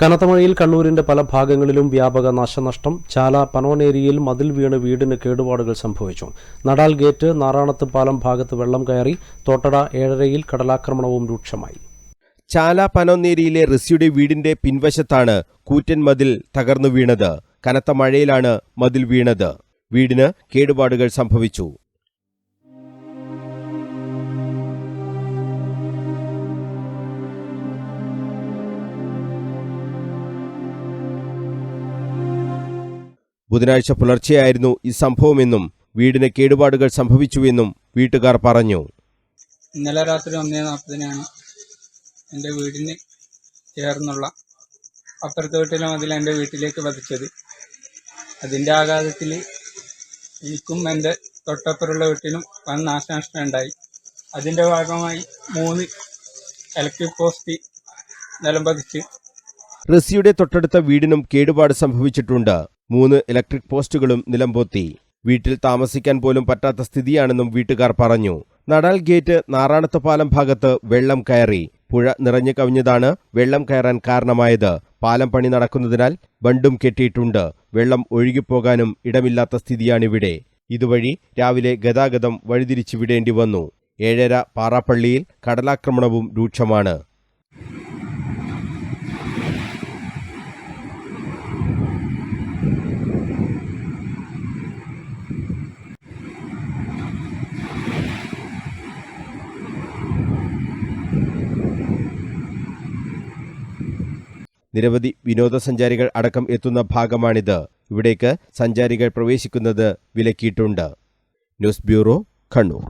കനത്ത മഴയിൽ കണ്ണൂരിന്റെ പല ഭാഗങ്ങളിലും വ്യാപക നാശനഷ്ടം. ചാല പനോനേരിയിൽ മതിൽ വീണ് വീടിന് കേടുപാടുകൾ സംഭവിച്ചു. നടാൽ ഗേറ്റ് നാറാണത്ത് പാലം ഭാഗത്ത് വെള്ളം കയറി. തോട്ടട ഏഴരയിൽ കടലാക്രമണവും രൂക്ഷമായി. ചാല പനോനേരിയിലെ റിസിയുടെ വീടിന്റെ പിൻവശത്താണ് കൂറ്റൻ മതിൽ തകർന്നു വീണത്. കനത്ത മഴയിലാണ് മതിൽ വീണത്. വീടിന് കേടുപാടുകൾ സംഭവിച്ചു. ബുധനാഴ്ച പുലർച്ചെയായിരുന്നു ഈ സംഭവമെന്നും വീടിന് കേടുപാടുകൾ സംഭവിച്ചുവെന്നും വീട്ടുകാർ പറഞ്ഞു. ഇന്നലെ രാത്രി ഒന്നേ നാൽപ്പതിനാണ് എന്റെ വീടിന് ചേർന്നുള്ള അപ്പുറത്തെ വീട്ടിലെ മതിൽ എന്റെ വീട്ടിലേക്ക് പതിച്ചത്. അതിന്റെ ആഘാതത്തിൽ എനിക്കും എന്റെ തൊട്ടപ്പുറമുള്ള വീട്ടിലും വൻ നാശനഷ്ടം ഉണ്ടായി. അതിന്റെ ഭാഗമായി മൂന്ന് ഇലക്ട്രിക് പോസ്റ്റ് നിലം പതിച്ച്. റസിയുടെ തൊട്ടടുത്ത വീടിനും കേടുപാട് സംഭവിച്ചിട്ടുണ്ട്. മൂന്ന് ഇലക്ട്രിക് പോസ്റ്റുകളും നിലംപൊത്തി. വീട്ടിൽ താമസിക്കാൻ പോലും പറ്റാത്ത സ്ഥിതിയാണെന്നും വീട്ടുകാർ പറഞ്ഞു. നടാൽ ഗേറ്റ് നാറാണത്തുപാലം ഭാഗത്ത് വെള്ളം കയറി. പുഴ നിറഞ്ഞു കവിഞ്ഞതാണ് വെള്ളം കയറാൻ കാരണമായത്. പാലം പണി നടക്കുന്നതിനാൽ ബണ്ടും കെട്ടിയിട്ടുണ്ട്. വെള്ളം ഒഴുകിപ്പോകാനും ഇടമില്ലാത്ത സ്ഥിതിയാണിവിടെ. ഇതുവഴി രാവിലെ ഗതാഗതം വഴിതിരിച്ചു വിടേണ്ടി വന്നു ഏഴര പാറാപ്പള്ളിയിൽ കടലാക്രമണവും രൂക്ഷമാണ്. നിരവധി വിനോദസഞ്ചാരികൾ അടക്കം എത്തുന്ന ഭാഗമാണിത്. ഇവിടേക്ക് സഞ്ചാരികൾ പ്രവേശിക്കുന്നത് വിലക്കിയിട്ടുണ്ട്. News bureau Kannur.